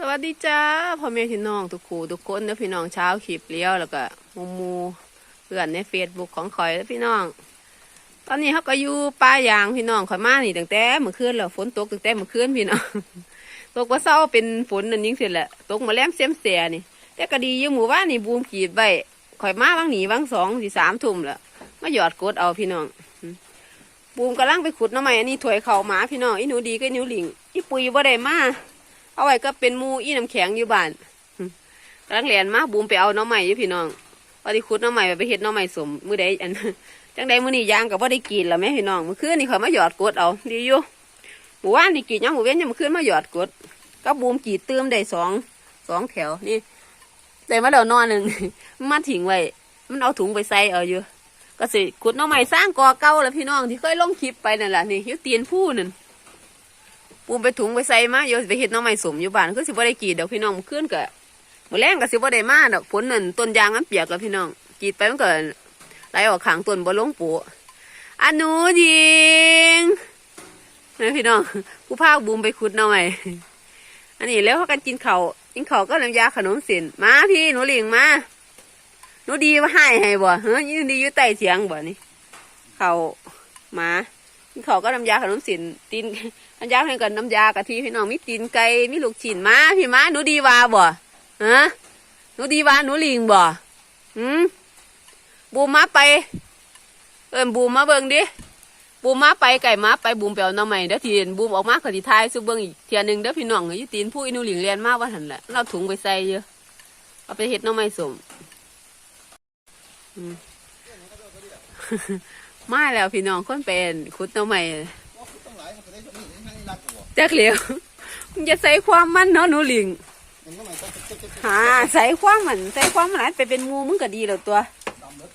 สวัสดีจ้าพ่อแม่พี่น้องทุกคู่ทุกคนเด้อพี่น้องเช้าขีบเลี้ยวแล้วก็มูมูเพื่อนในเฟซบุ๊กของข่อยเด้อพี่น้อง ตอนนี้เขาก็อยู่ป่ายางพี่น้องข่อยมานี่ตั้งแต่เมื่อคืนแล้วฝนตกตั้งแต่เมื่อคืนพี่น้องตกว่าเศร้าเป็นฝนนั่นยิ่งเสร็จแหละตกมาแล้มเสียมเสียนี่ แต่ก็ดีอยู่หมู่บ้านนี่บูมกรีดไว้ข่อยมาบางหนีบางสองสี่สามทุ่มแล้วมาหยอดกดเอาพี่น้องบูมกำลังไปขุดน้ำใหม่อันนี้ถวยเข่าหมาพี่น้องอีหนูดีก็อีหนูหลิงอีปุยบ่ได้มา เอาไว้ก็เป็นมูอีน้ำแข็งอยู่บ้านหึกำลังเรียนมาบูมไปเอาน้องใหม่อยู่พี่น้องพอดีขุดน้องใหม่ไปเฮ็ดน้องใหม่สมมือใดอันจังใดมือนี้ยางก็บ่ได้กินแล้วแม่พี่น้องมือคืนนี่เขามาหยอดกดเอาดีอยู่หมู่บ้านนี่กีดยังหมู่เว้นยังมือคืนมาหยอดกดก็บูมกีดเติมได้สองสองแถวนี่ได้มาแล้วนอนหนึ่งมาทิ้งไว้มันเอาถุงไปใส่เอาอยู่ก็สิขุดน้องใหม่สร้างกอเก่าแล้วพี่น้องที่เคยลงคลิปไปนั่นแหละนี่ยุตีนผู้นั่น ปูมไปถุงไปใส่มาโยสิไปเฮ็ดน้องไม้สมอยู่บ้านคือสิบ่ได้กีดเดอกพี่น้องมื้อคืนก็มือแรงก็สิบ่ได้มาดอกฝนนั่นต้นยางมันเปียกแล้วพี่น้องกีดไปมันก็ไหลออกขางต้นบ่ลงปูอันนูยิงนี่พี่น้องผู้พาคบูมไปขุดน่อยอันนี้แล้วเขากันกินข้ากินข้าก็น้ำยาขนมเส้นมาพี่หนูเลี้ยงมาหนูดีมาให้ให้บ่เฮ้ยหนูดีอยู่ใต้เสียงบ่นี่ข้ามา กินข้าวก็น้ำยาขนมส้นตีนน้ำยาให้กันน้ำยากะทิพี่น้องมีตีนไก่มีลูกชิ้นมาพี่มาหนูดีว่าบ่ฮะหนูดีว่าหนูลิงบ่หืมบูมมาไป เอิบูมมาเบิ่งดิบูมมาไปไก่มาไปบูมไปเอาน้ำใหม่เด้อทีนบูมออกมาขอทีทายซุเบิ่งอีกเทียหนึงเด้อพี่น้องอยู่ตีนผู้อีหนูหลิงเรียนมากว่าหันแหละเราถุงไปใส่เยอะเอาไปเฮ็ดน้ำใหม่สมอื มมาแล้วพี่น้องคนเป็นขุดหน้ำใหม่ต้องหลายมันก็ได้นี่ให้รักตัวจักเหลียวมึงจะใส่ความมันเนาะหนูหลิงมันก็ไม่ต้องเจ๊กหาใส่ความมันใส่ความมันให้ไปเป็นหมูมึงก็ดีแล้วตัวดำเลิศ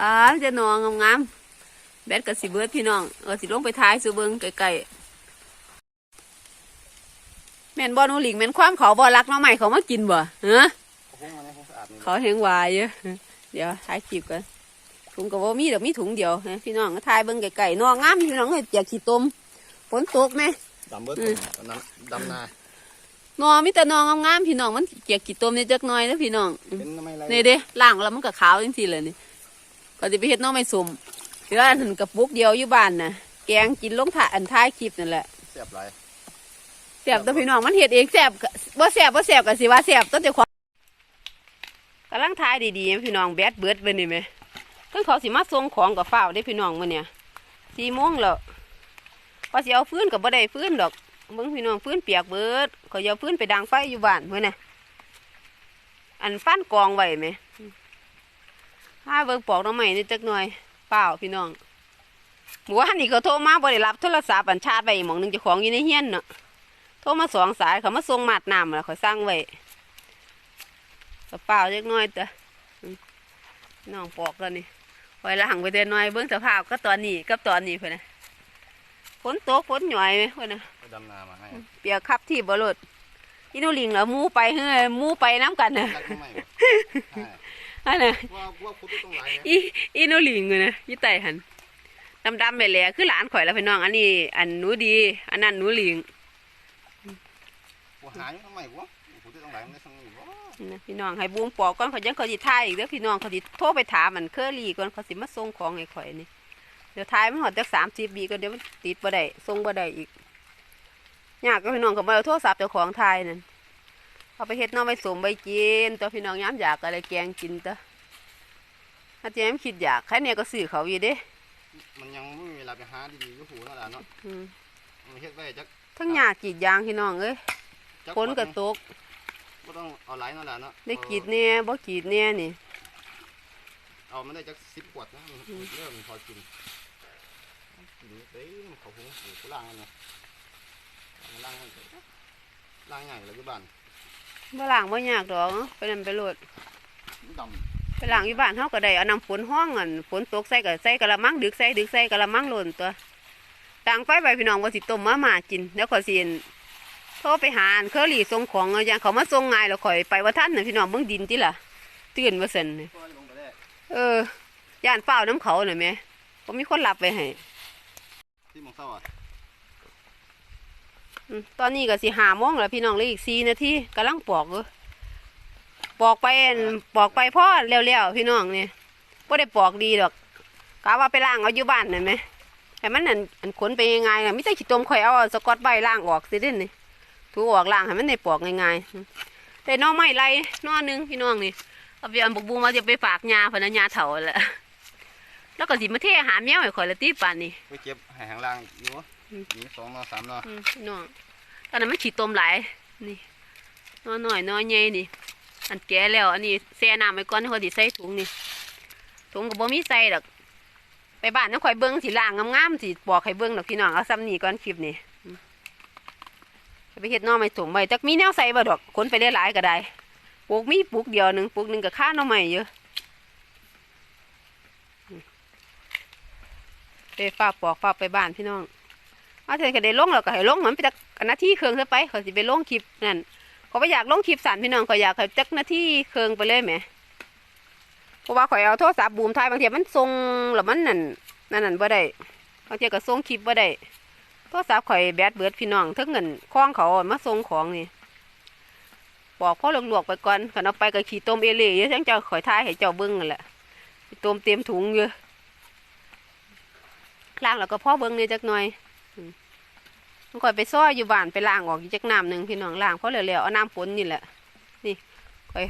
อ่าจะนอนงามๆแบดกับสิเบิดพี่น้องเออสิลงไปท้ายสูเบิงไกลๆแม่นบ่หนูหลิงแม่นความเขาบ่รักน้องใหม่เขามากินบ่เออห้องอะไรห้องสะอาดนี่เขาแหงวายเยอะเดี๋ยวท้ายคลิปกัน ถุงก็บ่มีดอกมีถุงเดียวนะพี่น้องก็ทายเบิ่งไกลๆนองงามพี่น้องเอ้ยอยากขี้ต้มฝนตกไหมดำเบิดตอนนั้นดำนานอมีแต่นองงามๆพี่น้องมันเกียกกี่ต้มนี่จักหน่อยนะพี่น้องเป็นทำไมไรนี่เด้ล่างแล้วมันก็ขาวจริงๆเลยนี่ก็จะไปเฮ็ดหน้องไม่สมเหลืออันนั้นกระปุกเดียวอยู่บ้านน่ะแกงกินลงถ่ายอันท้ายคลิปนั่นแหละเสียบไรแซ่บตัวพี่น้องมันเฮ็ดเองแซ่บก็บ่แซ่บบ่แซ่บก็สิว่าแซ่บต้นเจ้าของกำลังทายดีๆพี่น้องแบดเบิดเบิ่นี่แหม เพิ่นเขาสิมาส่งของกับฟ้าได้พี่น้องมื้อเนี่ย4โมงแล้วพอสิเอาฟื้นก็บ่ได้ฟื้นดอกเบิ่งพี่น้องฟื้นเปียกเบิดเขาจะเอาฟื้นไปดังไฟอยู่บ้านมื้อน่ะอันฟันกองไว้แหมถ้าเบิ่งปอกน้องใหม่นี่จักหน่อยเปล่าพี่น้องหมู่ว่านนี่เขาโทรมาบ่ได้รับโทรศัพท์อันชาร์จไว้อีกหมองหนึงจ้าของอยู่ในเฮียนเนาะโทรมาสองสายเขามาส่งมาดน้ำแล้วเขาสั่งไว้ก็เปล่าจักหน่อยแต่น้องปอกแล้วนี่ อยล้างไปเดือนหน่อยเบิ่งสภาพก็ตอนนี้กับตอนนี้เพิ่นนะฝนตกฝนหน่อยไหมเพิ่นนะไปดำนามาให้เปียกคับที่บ่รถอีหนูลิงแล้วมูไปเฮ้ยมูไปน้ำกันน่ะรักทำไมอันน่ะว่าว่าคุณต้องหลายอีอีโนลิงเลยนะยี่ไตหันดำดำๆไปเลยคือหลานข่อยแล้วพี่น้อง อันนี้ อันหนูดี อันนั้นหนูลิงว่าหายทำไมวะคุณต้องหลายมันได้สังอยู่วะ นะพี่น้องให้บูมปอกก่อนเขายังเขาจิทายอีกเด้อพี่น้องเขาจิโทรไปถามมันเคอรี่ก่อนเขาสิมาส่งของให้ข่อยนี่เดี๋ยวทายมันหอดจากสามสิบบีก็เดี๋ยวมันติดบ่ได้ส่งบ่ได้อีกยากก็พี่น้องเขามาเอาโทรศัพท์เจ้าของทายนั่นเอาไปเฮ็ดหน้อไม่สมใบกินตัวพี่น้องย้ำอยากอะไรแกงกินตัวถ้าเจ๊มนคิดอยากใครเนี่ยก็ซื้อเขาอยู่เด้ มันยังไม่มีเวลาไปหาดีๆอยู่หูนั่นแหละเนาะอืมมันเฮ็ดไว้จักทั้งหญ้ากรีดยางพี่น้องเอ้ยจักฝนก็ตก ก็ต้องเอาหลายนั่นแหละเนาะได้กรีดเนี่ยบ่กรีดเนี่ยนี่ เอามันได้จักสิบขวดนะเริ่มพอกินกินเฮ้ยมันเขาหูหูล่างมันเนี่ยล่างมันล่างใหญ่เลยที่บ้านบ่ล้างบ่ยากดอกเนาะไปนั่นไปโลดดไปล้างอยู่บ้านเฮาก็ได้เอาน้ำฝนห้องอันฝนตกใส่ก็ใส่กะละมังดึกใส่ดึกใส่กะละมังโลนตัวต่างไฟไปพี่น้องว่าสิต้มมาม่ากิน แล้วขอยสิอั่น โทรไปหาอันเคอรี่ส่งของเอาอย่างเขามาส่งง่ายแล้วข่อยไปว่าท่านน่ะพี่น้องเบิ่งดินติล่ะตื่นว่าซั่นน่ะำลงไปได้เออย่านเฝ้าวน้ำเขาน่ะแม่บ่มีคนรับไว้ให้ที่มองเศร้าอะอืมตอนนี้ก็สิหาโมงแล้วพี่น้องเหลยอีกสี่นาทีกำลังปอกอยู่ปอกไปอั่นปอกไปพ่อเร็วๆพี่น้องเนี่ยก็ได้ปอกดีดอกกะว่าไปล้างเอาอยู่บ้านนั่นไหมแต่มันนั่นอันขนไปยังไงน่ะไม่ใช่ขี้ตมข่อยเอาสกอตใบล้างออกสิเด่นนี่ ถูออกล้างให้มันได้ปอกง่ายๆอืมแต่หน้องไม้ไรน้อหนึงพี่น้องนี่เอาไปเอาบกบูมาจะไปฝากยาพนันยาเถาแหละแล้วก็สิมาเทอาหารแมวให้ข่อยละตีปานนี่ไปเก็บให้หางล่างอยู่อืมมีสองเนาะสามเนาะอืมพี่น้องตอนนั้นมันฉีดตมหลายนี่น้อยหน่อยน้อยใหญ่นี่ อันแก่แล้ว อันนี้แช่น้ำไว้ก่อนเขาสิใส่ถุงนี่ถุงก็บ่มีใส่ดอกไปบ้านน้องข่อยเบิ้งสิล่างงามๆสิบอกให้เบิ้งดอกพี่น้องเอาซ้ำนี่ก่อนคลิปนี่อืม ไปเฮ็ดน้อไม่ถุงไว้จักมีแนวใส่บ่ดอกขนไปหลายๆก็ได้ปลูกมีปลูกเดียวหนึงปลูกหนึงก็ค่าน้อใหม่เยอะไปฝากปอกฝากไปบ้านพี่น้องเอาเธอก็ได้ลงแล้วก็ให้ลงเหมันไปจักนาทีเครื่องซะไปเขาสิไปลงคลิปนั่นเขาไปอยากลงคลิปสั่นพี่น้องเขาอยากให้จักนาทีเครื่องไปเลยแหมเพราะว่าข่อยเอาโทรศัพท์บูมถ่ายบางทีมันทรงแล้วมันนั่นนั่นนั่นบ่ได้บางทีก็ส่งคลิปบ่ได้ โทรศัพท์ข่อยแบตเบิดพี่น้องถึงเงินคล้องเขามาส่งของนี่บอกพ่อหลวกๆไปก่อนขันเอาไปก็ขี่ต้มเอเล่เยอะจังเจ้าข่อยถ่ายให้เจ้าเบิ้งนั่นแหละต้มเต็มถุงเยอะล้างแล้วก็พ่อเบิ้งเนี่ยจักหน่อยมันก่อยไปซ้อยอยู่บ้านไปล้างออกจักน้ำหนึ่งพี่น้องล้างเพราะเหลวๆเอาน้ำฝนนี่แหละ นี่ก่อย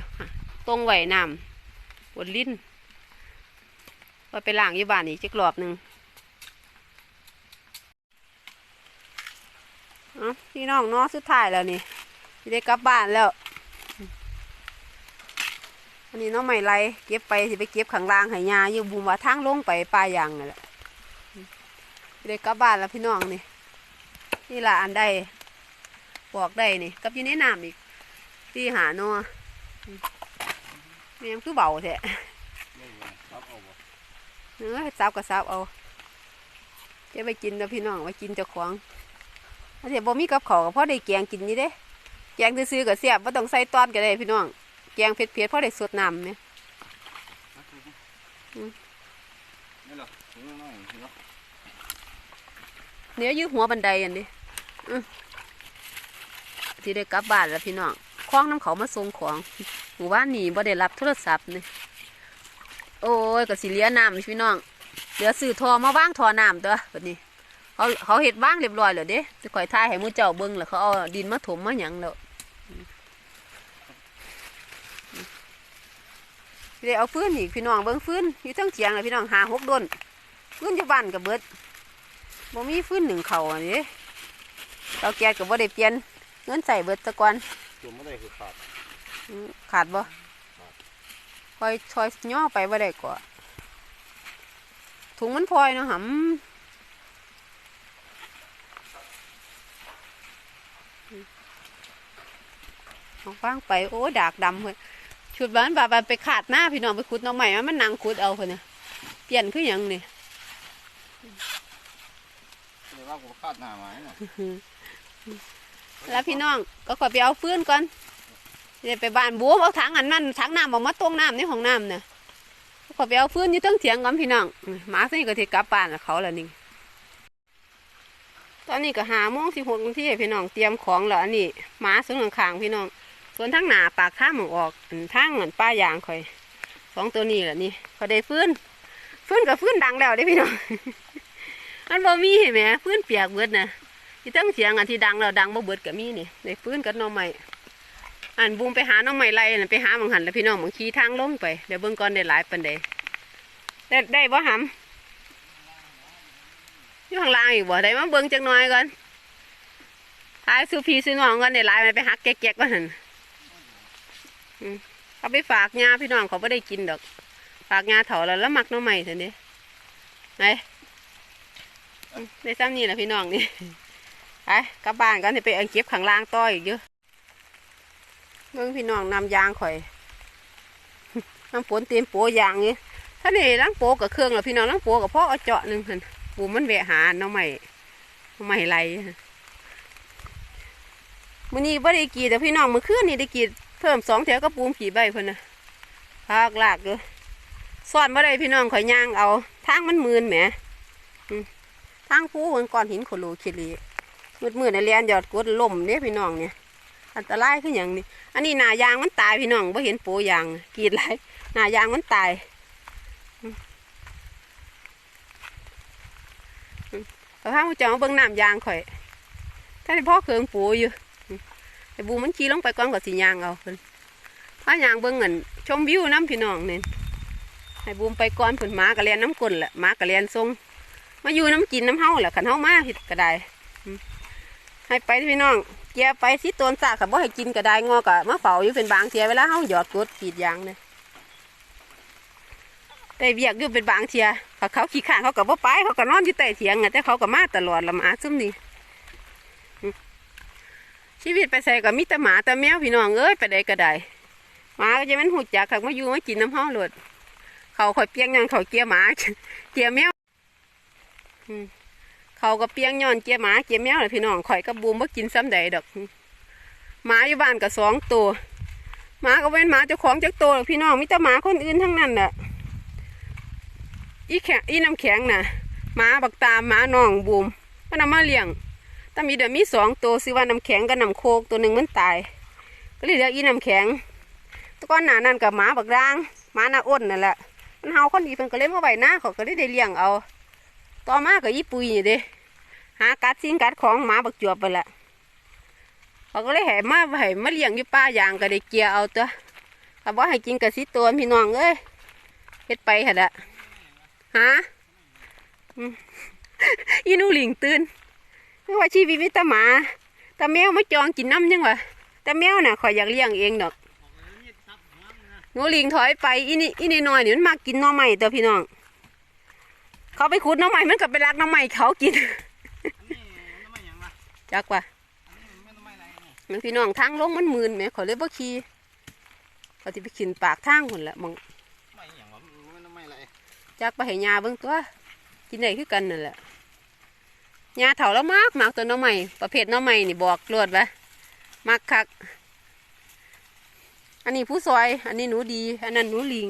ตรงไหวน้ำฝนลิ้นก่อยไปล้างอยู่บ้านอีกจักรอบหนึ่ง เอาพี่น้องเนอสุดท้ายแล้วนี่ได้กลับบ้านแล้วอันนี้น้องใหม่ไรเก็บไปสิไปเก็บข้างลางห้ยาอยู่บุมว่าทางลงไปปลายยางนั่นแหละได้กลับบ้านแล้วพี่น้องนี่นี่ละอันใดบอกได้นี่กับอยู่ในน้ำอีกที่หาเนาะอืมแม่มนคือเบาแท้นี่ไงรับเอาบ่เนื้อซับกับซับเอาเจะไปกินแล้วพี่น้องไปกินเจ้าของ เดี๋ยวบ่มีกับขาวก็พอได้แกงกินนี่เด้ แกงซื้อๆกับเสียบว่าต้องใส่ตอนก็ได้พี่น้อง แกงเผ็ดๆพอได้สดน้ำเนี่ยเหรอถุงน้อยๆเนาะเนื้อยืดหัวบันไดอันนี้ที่ได้กลับบ้านแล้วพี่น้องคล้องน้ำเขามาส่งของหมู่บ้านหนีบ่ได้รับโทรศัพท์นี่โอ้ยก็สิเหลียน้ำพี่น้องเหลือซื้อทอมาว่างทอน้ำตัวแบบนี้ เขาเขาเห็ดว่างเรียบร้อยแล้วเด้จะคอยทายให้หมูเจ้าเบิ้งแล้วเขาเอาดินมาถมมาหยังแล้วสิได้เอาฟื้นอีกพี่น้องเบิ้งฟื้นอยู่ทั้งเจียงเลยพี่น้องหาหกดนฟื้นอยู่บ้านกับเบิดบ่มีฟื้นหนึ่งเขาอันนี้เราแกกับบ่ได้เปลี่ยนเงินใส่เบิดแตะกอนจุ่มไม่ได้คือขาดอืมขาดบ่คอยชอยย่อไปบ่ได้ก่อถุงมันพลอยเนาะหำ เอาฟังไปโอ้ดากดำเพิ่นชุดบ้านบาบานไปขาดหน้าพี่น้องไปขุดหน้องใหม่มันนั่งขุดเอาเพิ่นน่ะเปลี่ยนคือหยังนี่เลยว่ากูคาดหน้าไม้น่ะแล้วพี่น้องก็ขอไปเอาฟืนก่อนเดี๋ยวไปบ้านบัวเอาถังอันนั้นถังน้ำออกมาตรงน้ำในห้องน้ำน่ะขอไปเอาฟืนอยู่เทั้งเถียงก่อนพี่น้องหมาสิก็ที่กลับบ้านแล้วเขาแล้วนี่ตอนนี้ก็หาโมงสิบหกนาทีพี่น้องเตรียมของแล้วอันนี้หมาส่วนข้างๆพี่น้อง ส่วนทั้งหนาปากข้ามออกอันทางเหมือนป้ายางคอยสองตัวนี้แหละนี่พอได้ฟื้นฟื้นกับฟื้นดังแล้วได้พี่น้องมันบ่มีเห็นไหมฟื้นเปียกเบิดนะที่ตั้งเสียงอันที่ดังแล้วดังบ่เบิดก็มีนี่ในฟื้นกับน้องใหม่อันบูมไปหาน้องใหม่ไรน่ะไปหาบางหันแล้วพี่น้องบางขี่ทางลงไปเดี๋ยวเบิ่งก่อนได้หลายปันใดได้ได้บ่หำอยู่ข้างล่างอีกบ่ได้มาเบิ่งจักหน่อยก่อนท้ายสุพีซื้น้องก่อนได้หลายไปหักแก๊กๆก่อนหันอืม เอาไปฝากยาพี่น้องเขาไม่ได้กินดอก ฝากยาเถาแล้วแล้วมักน้องใหม่เถอะนี่ไหนอืมได้ซ้ำนี่แหละพี่น้องนี่ไปกลับบ้านกันสิไปเอาเก็บข้างล่างต่ออีกเยอะเบิ่งพี่น้องนำยางข่อยน้ำฝนเต็มโปยางนี่ถ้านี่ล้างโปกับเครื่องแล้วพี่น้องล้างโปกับพ่อเอาเจาะหนึ่งหันปูมันแวะหาน้องใหม่น้องใหม่ไรมื้อนี้บ่ได้กีแต่พี่น้องมื้อคืนนี่ได้กี เพิ่มสองแถวก็ปูมผีใบเพิ่นนะพากลากเด้อซ่อนบ่ได้พี่น้องข่อยย่างเอา ทางมันมืนแหมทางผู้เพิ่นก้อนหินโคโลคิรีมืดมืดในเรียนหยอดกดล่มเด้พี่น้องเนี่ย อันตรายคืออย่างนี้ อันนี้หนายางมันตายพี่น้องไ่เห็นโปยางกีดไรหนายางมันตายเอาผ้ามาจองเบิ้งน้ำยางข่อยถ้าได้พ่อเคืองปูอยู่ ไอ้บูมันขี่ลงไปก่อนกับสียางเอาเพิ่นผ้ายางเบิ้งเงินชมวิวน้ำพี่น้องเนี่ยให้บูมไปก่อนเพิ่นหมากระเรียนน้ำกลนแหละหมากระเรียนทรงมาอยู่น้ำกินน้ำเฮาแหละขันเฮามาผิดก็ได้ให้ไปพี่น้องเกียไปสิตวนซากับบ่ให้กินก็ได้งอกะมาเฝ้าอยู่เป็นบางเทียเวลาเฮาหยอดกดกรีดยางเนี่ยได้เบียกอยู่เป็นบางเทียเขาขี้ข้างเขาก็บ่ไปเขาก็นอนอยู่ใต้เถียงอะแต่เขาก็มาตลอดละมาซุ่มนี่ ชีวิตไปใส่ก็มีแต่หมาแต่แมวพี่น้องเอ้ยไปได้ก็ได้หมาก็จะมันหูจักขักมาอยู่มากินน้ำเฮาโลดเขาข่อยเปียงยังเขาเกียหมาเกียแมวเขาก็เปียงย้อนเกียหมาเกียแมวเลยพี่น้องข่อยก็บูมว่ากินซ้ำใดดอกหมาอยู่บ้านก็สองตัวหมาก็เว้นหมาเจ้าของจักตัวหรอพี่น้องมิแต่หมาคนอื่นทั้งนั้นแหละอีแข็งอีน้ำแข็งน่ะหมาบักตามหมาน้องบูมมันเอามาเลี้ยง แต่มีเดี๋ยวมีสองตัวซื้อว่าน้ำแข็งกับน้ำโคกตัวหนึ่งมันตาย ก็เลยเรียกอีน้ำแข็งแตะก้อนหนานั่นกับหมาบักร่างหมาหน้าอ้นนั่นแหละมันเฮาคนดีเพิ่นก็เลยมาไว้หน้าเขาก็เลยได้เลี้ยงเอา ต่อมาก็ยี่ปุยนี่เด้หากัดสิ่งกัดของหมาบักจวบไปละเขาก็เลยแห่มาให้มาเลี้ยงอยู่ป่ายางก็ได้เกียเอาตัวเขาบอกให้กินกระสิตัวพี่น้องเอ้ยเฮ็ดไปเหั่นละฮะอีนูหลิงตื่น ไม่ว่าชีวิตมีแต่หมาแต่แมวมาจองกินน้ำยังวะแต่แมวน่ะข่อยอยากเลี้ยงเองดอกหนูหลิงถอยไปอีนี่อีนี่น้อยนี่มันมากินหน่อไม้ตัวพี่น้อง เขาไปขุดหน้ำใหม่มันก็ไปรักหน้ำใหม่เขากินจักว่ามันพี่น้องทางลงมันมืนไหมเขาเลยบ่ขี่เขาที่ไปขินปากทางคนละมองไม่อย่างว่ามันไม่อะไรจักไปให้ยาเบิ่งตัวกินได้คือกันนั่นแหละ ยาเถาแล้วมากมากตัวน้ำใหม่ประเภทน้ำใหม่นี่บอกรวดไว้มักคัก อันนี้ผู้ซอย อันนี้หนูดี อันนั้นหนูลิง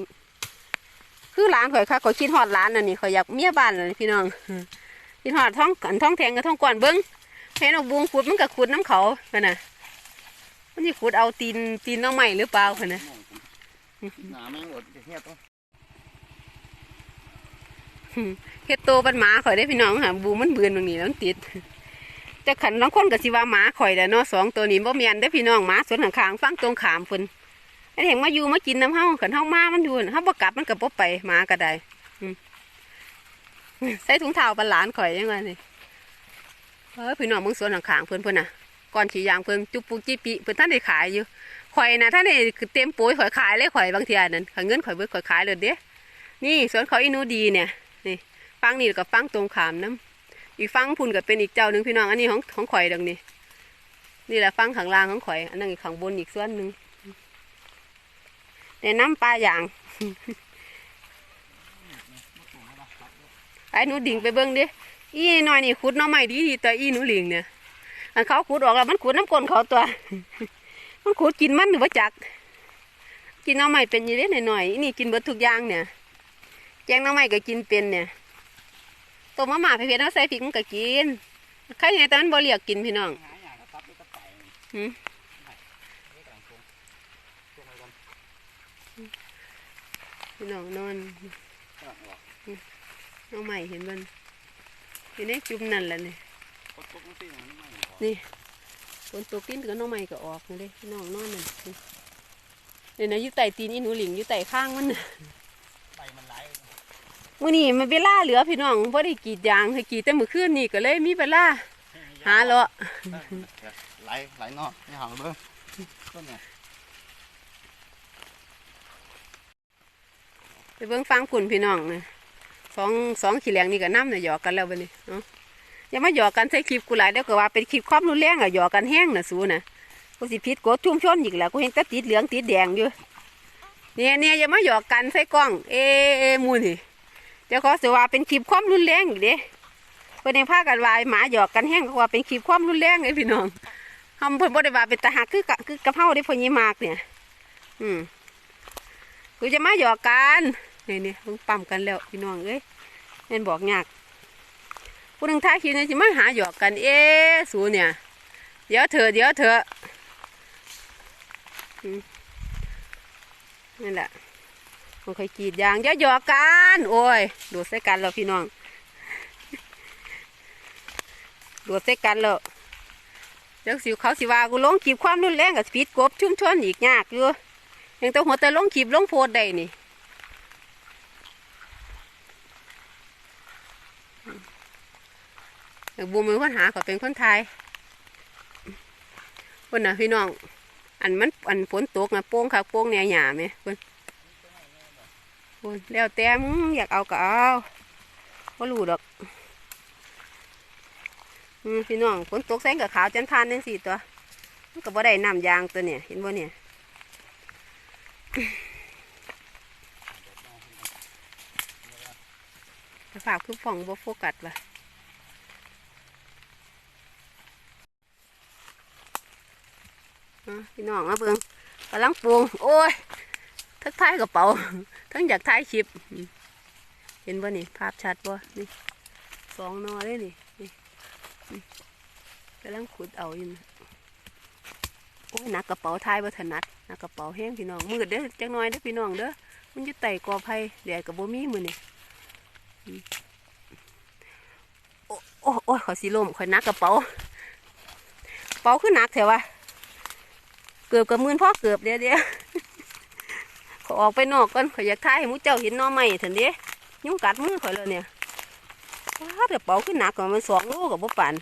คือหลานข่อยค่ะข่อยคิดฮอดหลานอันนี้ข่อยอยากเมียบ้านเลยพี่น้องคิดฮอดท้องกันท้องแทงกับท้องก่อนเบิ้งเห็นเอาบุงขุดมันก็ขุดน้ำเขากันนะมันนี่ขุดเอาตีนตีนน้องใหม่หรือเปล่ากันนะหนาแม่งอดจะเฮียตัว เฮ็ดโตเป็นหมาข่อยได้พี่น้องค่ะบูมันเบือนตรงนี้แล้วติดแต่ขันบางคนก็สิว่าหมาข่อยแหละเนาะสองตัวนี้บ่แม่นได้พี่น้องหมาสวนข้างฟังตรงขามเพิ่นไอ้เห็นมาอยู่มากินน้ำเฮาขันเฮามามันอยู่น่ะเฮาบ่กลับมันก็บ่ไปหมาก็ได้ใส่ถุงเท้าปลาหลานข่อยยังไงนี่เออพี่น้องมึงสวนข้างเพิ่นเพิ่นน่ะก่อนขี่ยางเพิ่นจุบปุกจิปิเพิ่นท่านได้ขายอยู่ข่อยน่ะท่านได้คือเต็มปุ๋ยข่อยขายเลยข่อยบางเทียนั่นข้าเงินข่อยเบิดข่อยขายเลยเด้นี่สวนเขาอีนูดีเนี่ยนี่ ฟังนี่กับฟังตรงขามน้ำอีกฟังพุ่นกับเป็นอีกเจ้าหนึ่งพี่น้องอันนี้ของของข่อยดังนี้ นี่แหละฟังข้างล่างของข่อย อันนั้นอีกข้างบนอีกส่วนหนึ่งในน้ำปลาอย่างไอ้หนูดิ่งไปเบิ้งดิอีน้อยนี่ขุดน้อใหม่ดีดีตัวอีหนูหลิงเนี่ยอันเขาขุดออกแล้วมันขุดน้ำก้นเขาตัว มันขุดกินมันหรือว่าจัก กินน้อใหม่เป็นยี่เล็กหน่อยๆอีนี่กินเบิดทุกอย่างเนี่ยแกงน้ำไม้ก็กินเป็นเนี่ย ต้มมะม่าเผ็ดๆเอาใส่พริกมันก็กินใครไงแต่มันบ่เรียกกินพี่น้องหาอย่างตับไปตับไปหืมนี่กำลังตรงตรงไปกันพี่น้องนอนกำลังออกหน้ำไม้เห็นมันอยู่ในจุ่มนั่นแหละนี่กดปุ๊บมันตีมันไม่พอนี่ฝนตกกินก็หน้ำไม้ก็ออกนี่เลยพี่น้องนอนนั่นนี่เดี๋ยวนะอยู่ใต้ตีนอีหนูหลิงอยู่ใต้ข้างมันน่ะ ใบมันไหล มื้อนี้มันเวลาเหลือพี่น้องบ่ได้กรีดยางให้กรีดแต่มื้อคืนนี่ก็เลยมีเวลาหาเลาะไหลไหลนอกนี่หางเบิ้งต้นเนี่ยไปเบิ่งฟังผุ่นพี่น้องนะสองสองขี้เหลียงนี่ก็น้ำน่ะหยอกกันแล้วบัดนี้เนาะอย่ามาหยอกกันใส่คลิปกูหลายเดี๋ยวก็ว่าเป็นคลิปความรุนแรงอะหยอกกันแห้งน่ะสูน่ะกูสิผิดกฎชุมชนอีกแล้วกูเห็นแต่ติดเหลืองติดแดงอยู่เนี่ยเนี่ยอย่ามาหยอกกันใส่กล้อง เอะเอะหมูนี่ เดี๋ยวเขาสิว่าเป็นคลิปความรุนแรงอีกเด้เพิ่นยังพากันวายหมาหยอกกันแห้งกว่าเป็นคลิปความรุนแรงไอ้พี่น้องทำเพิ่นบ่ได้ว่าเป็นตาหักคือกะคือกะเพราได้พอยี่มากเนี่ย อืมกูจะมาหยอกกันนี่นี่เพิ่งปั๊มกันแล้วพี่น้องเอ้ยแม่นบอกยากผู้หนึงท้าคลิปนี่สิมาหาหยอกกัน เอ๊สูเนี่ย เดี๋ยวเถอะเดี๋ยวเถอะอืมนี่แหละ มันเคยกรีดยางอย่าหยอกกัน โอ้ยโดดใส่กันแล้วพี่น้องโดดใส่กันแล้วเดี๋ยวสิเขาสิว่ากูลงคลิปความรุนแรงกับผิดกบชุ่มชนอีกยากอยู่ยังต้องหัวแต่ลงคลิปลงโพสต์ได้นี่บูมเป็นคนหาเขาเป็นคนไทยคนน่ะพี่น้อง อันมันอันฝนตกนะโป้งค่ะโป้งแนวหยาไหมคนคน แล้วแต่มึงอยากเอาก็เอาก็รู้ดอกอืมพี่น้องฝนตกแสงกับขาวจันทานทั้งสี่ตัวมันก็บ่ได้น้ำยางตัวเนี่ยเห็นบ่เนี่ยสภาพคือฟ่องบ่โฟกัสว่ะอะพี่น้องมาเบิ่งกำลังปรุงโอ้ย ทั้งท้ายกระเป๋า ทั้งอยากท้ายคลิป เห็นบ่นี่ ภาพชัดบ่นี่สองนอเลยนี่นี่กำลังขุดเอาอยู่นะโอ้ยหนักกระเป๋าท้ายบ่ถนัดหนักกระเป๋าแห้งพี่น้องมืดเด้อจักหน่อยเด้อพี่น้องเด้อมันอยู่ไต่กอไผ่แดดกับบ่มีมือนี่โอ้โอ้ยขอสิล่มข่อยหนักกระเป๋ากระเป๋าคือหนักแถววะเกือบกับมือนพ่อเกือบเดี๋ยวเดี๋ยว ออกไปนอกก่อนขอยอยากถ่ายให้มูเจ้าเห็นน้อไม้เถอะเด้ยุ่งกัดมือข่อยเลยเนี่ยว้าเดี๋ยวเป๋าขึ้นหนักกว่ามันสองโลกับบ่ปัน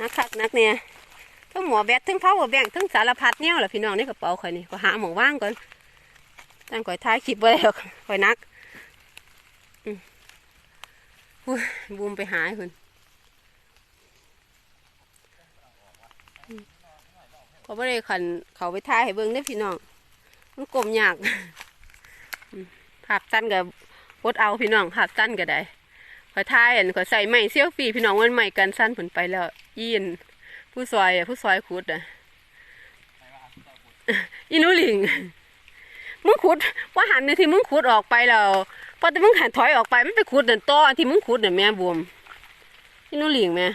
นักคักนักเนี่ยทั้งหมอแบตทั้งเผาแบงทั้งสารพัดเนี่ยแหละพี่น้องในกระเป๋าข่อยนี่ก็หาหมองว่างก่อนตั้งข่อยถ่ายคลิปไว้แล้วข่อยนักอืมบูมไปหาให้คุณเขาไม่ได้ขันเขาไปถ่ายให้เบิ่งได้พี่น้อง มันกลมยากอืมภาพสั้นกับวดเอาพี่น้องภาพสั้นก็ได้ขอยถ่ายอันขอยใส่ไม้เซี่ยวฟีพี่น้องมันใหม่กันสั้นผลไปแล้วยีนผู้ซอยอะผู้ซอยขุดอะอีหนูหลิงมึงขุดว่าหันในที่มึงขุดออกไปแล้วพอแต่มึงหันถอยออกไปมันไปขุดเดินต่อที่มึงขุดเนี่ยแม่บวมอีหนูหลิงแม่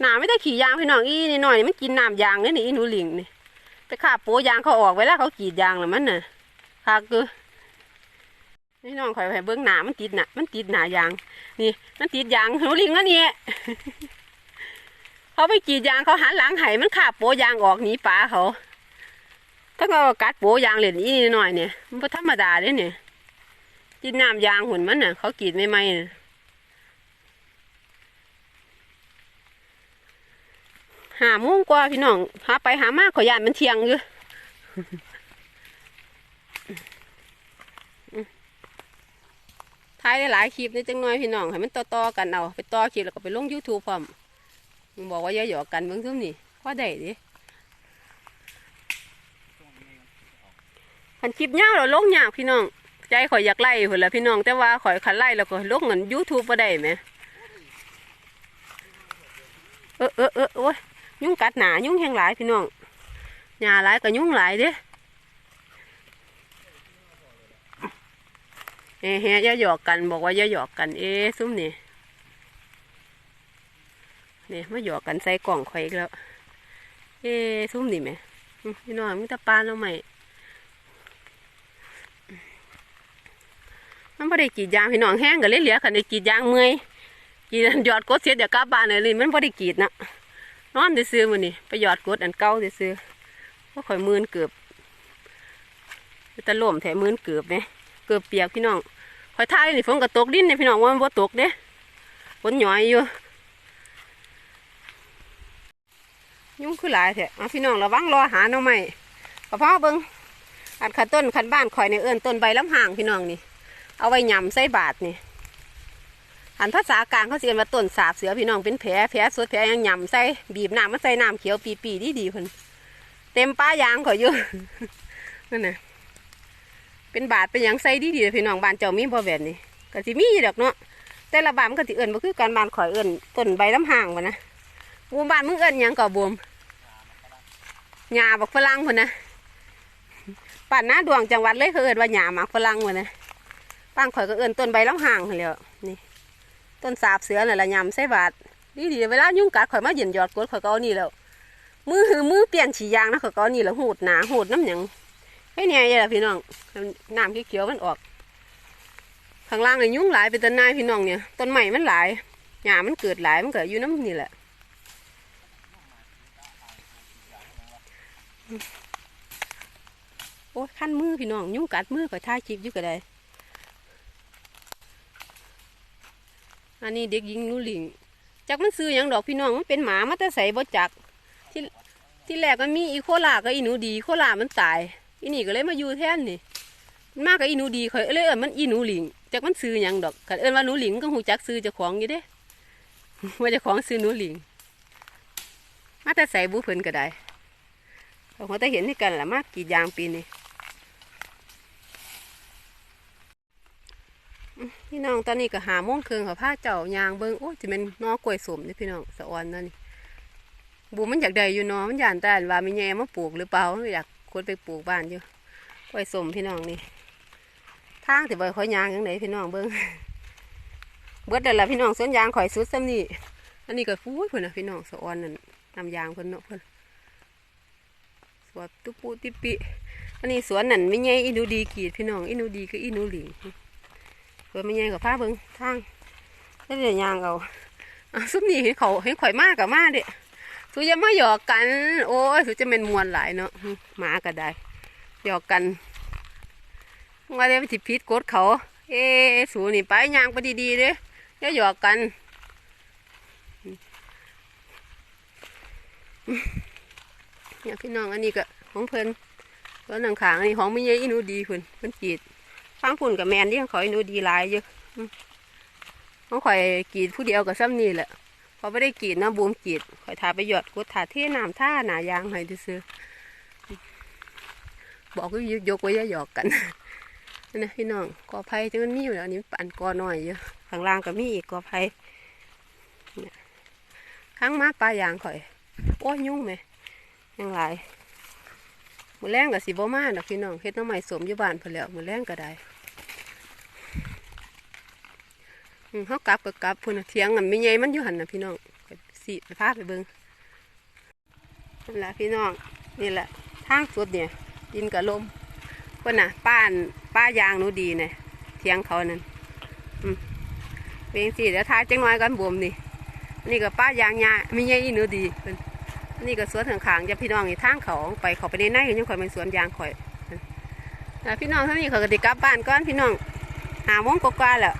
หนาไม่ได้ขี่ยางพี่น้องอีนี่หน่อยมันกินน้ำยางนี่นี่อีหนูหลิงนี่ ไปขาโปยางเขาออกเวลาเขากรีดยางแล้วมันน่ะคาคือนี่น้องข่อยให้เบิ้องหนามันติดหนามันติดหนายาง นี่ มันติดยางหนูลิงแล้วเนี่ยเขาไปกรีดยางเขาหันหลังไห้มันขาโปยางออกหนีป่าเขาถ้าเขากัดโปยางเหรียญนี้นิดหน่อยเนี่ยมันธรรมดาเลยเนี่ยกินน้ำยางหุ่นมันน่ะ เขากรีดไม่ไหมน่ะ หาโมุ้งกว่าพี่น้อง หาไปหามากขอยานมันเทียงอยู่ถ่ายได้หลายคลิปนี่จังน้อยพี่น้องให้มันต่อๆกันเอาไปต่อคลิปแล้วก็ไปลง YouTube พร้อมบอกว่าอย่าหยอกกันเบิ่งซุ่มนี่พอได้ดิคันคลิปยาวเราลงยากพี่น้อง ใจข่อยอยากไล่พุ่นละพี่น้อง แต่ว่าข่อยคันไล่แล้วก็ลงเงิน YouTube บ่ได้แหมเออเออเออโอ้ย ยุ่งกัดหนายุ่งแห้งหลายพี่น้องหญ้าหลายก็ยุ่งหลายเด้เฮ้เฮ้อย่าหยอกกันบอกว่าอย่าหยอกกันเอ๊ซุ่มนี่เนี่ยมาหยอกกันใส่กล่องข่อยอีกแล้ว เอ๊ซุ่มนี่ไหมพี่น้องมึงตะปานแล้วไหมมันไม่ได้กีดยางพี่น้องแห้งก็เลยเหลือคันได้กีดยางเมื่อยกีดหยอดกดเสียเดี๋ยวกลับบ้านเลยมันไม่ได้กีดนะ นอนได้ซื้อมันนี่ไปหยอดกดอันเก่าได้ซื้อว่าข่อยมือนเกือบตะล่มแถมมือนเกือบเนี่ยเกือบเปียกพี่น้องข่อยท่ายนี่ฝนก็ตกดินเนี่ยพี่น้องว่ามันบ่ตกเด้ฝนหย่อยอยู่ยุ่งคือหลายแท้อะพี่น้องระวังรอหาน่อไม้กระเพาะเบิ้งอัดขันต้นขันบ้านข่อยในเอิ้อนต้นใบลำห่างพี่น้องนี่ เอาไว้ยำใส่บาทนี่ อันภาษากลางเขาเรียกว่าต้นสาบเสือพี่น้องเป็นแผลแผลสดแผลยังหย่ำใส่บีบน้ำมันใส่น้ำเขียวปีปีดีดีๆเพิ่นเต็มป้ายางขาอยู่นั่นน่ะเป็นบาดเป็นยังใส่ดีดีพี่น้องบ้านเจ้ามีบ่แบบนี้ก็สิมีดอกเนาะแต่ละบานมันก็สิเอิ้นบ่คือการบานข่อยเอิ้นต้นใบลำห่างวะนะบูมบานมึงเอิ้นยังก็บวมหญ้าบักฝรั่งพุ่นนะป่านหน้าดวงจังหวัดเลยเขาเอิ้นว่าหญ้าหมากฝรั่งวะนะบ้านข่อยก็เอิ้นต้นใบลำห่างพุ่นแหล้วนี่ ต้นสาบเสือน่ะละยำใส่บาทดีดีเวลายุ่งกัดข่อยมาเหยียนยอดกดข่อยก็เอานี่แล้วมือหือมือเปลี่ยนฉียางนะข่อยก็เอานี่แล้วหูดหนาหูดน้ำหยังไอ้เนี่ยอย่าพี่น้องน้ำเขียวๆมันออกข้างล่างเลยยุ่งหลายเป็นต้นนายพี่น้องเนี่ยต้นใหม่มันหลายหญ้ามันเกิดหลายมันเกิดอยู่น้ำนี่แหละโอ้ยขั้นมือพี่น้องยุ่งกัดมือข่อยถ่ายคลิปอยู่ก็ได้ อันนี้เด็กหญิงหนูหลิงจักมันซื้อหยังดอกพี่น้องมันเป็นหมามาแต่ใส่บ่จักที่ที่แรกมันมีอีโคลากับอีหนูดีโคลามันตายอีนี่ก็เลยมาอยู่แทนนี่มันมากกับอีหนูดีข่อยเลยเอิ้นมันอีหนูหลิงจักมันซื้อหยังดอกคันเอินว่าหนูหลิงก็หูจักซื้อเจ้าของอยู่เด้ว่าเจ้าของซื้อหนูหลิงมาแต่ใส่บุเพิ่นก็ได้เขาแต่เห็นที่กันละมากกี่ยางปีนี้ พี่น้องตอนนี้ก็หาโมงครึ่งค่ะผ้าเจ้ายางเบิ้งโอ้ยจะเป็นนอกล้วยสมนี่พี่น้องสะออนนั่นนี่บูมันอยากได้อยู่เนอมันยานแต่ว่ามีแง่มาปลูกหรือเปล่ามันอยากคนไปปลูกบ้านอยู่กล้วยสมพี่น้องนี่ทางที่ใบข่อยยางยังไงพี่น้องเบิ้งเบิดเดี๋ยวละพี่น้องสวนยางข่อยสุดซ้ำนี่อันนี้ก็ฟูดเพิ่นนะพี่น้องสะออนนั่นนำยางเพิ่นเนาะเพิ่นสวนตุปูติปิอันนี้สวนนั่นไม่ใหญ่อีหนูดีกีดพี่น้องอีหนูดีคืออีหนูหลิงิดไม่ใหญ่กับผ้าเบิ้งทางแล้เดี๋ยวยางเอาซุปนี่เห็นเขาเห็นข่อยมากกับมาเด็สุจะมาหยอกกัน โอ้ยสุจะเป็นมวลหลายเนาะหมาก็ได้หยอกกันว่าได้ไปสิพิษกดเขา เอ๊สูนี่ไปยางไปดีๆเด้อย่าหยอกกันเนี่ยพี่น้องอันนี้ก็ของเพิ่นตัวหนังขางอันนี้ของไม่ใหญ่อีนูดีเพิ่นเพิ่นกรีด ฟังพุ่นกับแมนที่ของข่อยหนูดีหลายเยอะอืมของข่อยกีดผู้เดียวกับซ้ำนี่แหละพอไม่ได้กีดนะบูมกีดข่อยทาไปหยอดกุดทาเทน้ำท่าหนายางให้ซื้อบอกก็ยกไว้ย่าหยอกกันนี่นะพี่น้องกอไผ่จังมันมีอยู่แล้วนี้ปั่นกอหน่อยเยอะข้างล่างก็มีอีกกอไผ่ข้างมาปลายางข่อยโอ้ยยุ่งไหมยังหลาย มือแรงกับสีบ่มาดอกพี่น้องเฮ็ดน้ำใหม่สวมยู่บ้านพิ่นแล้วมือแรงก็ได้เขากลับก็กลับพุ่นเถียงกันไม่ใหญ่มันอยู่หันนะพี่น้องสิไปพาไปเบิ่งนั่นแหละพี่น้องนี่แหละทางสุดเนี่ยดินกับลมพุ่นน่ะ ป้านป้ายางหนูดีเนี่ยเถียงเขานั่นเป็นสิเดี๋ยวทายจังน้อยกันบวมนี่นี่ก็ป้ายางยาไม่ใหญ่อีหนูดีเพิ่น นี่ก็สวนข้างๆจะพี่น้องนี่ทางเขาไปเขาไปในในยังข่อยเป็นสวนยางข่อยเพิ่นอ่าพี่น้องเท่านี้เขาก็ติกลับบ้านก่อนพี่น้องหาโมงกว่าแล้ว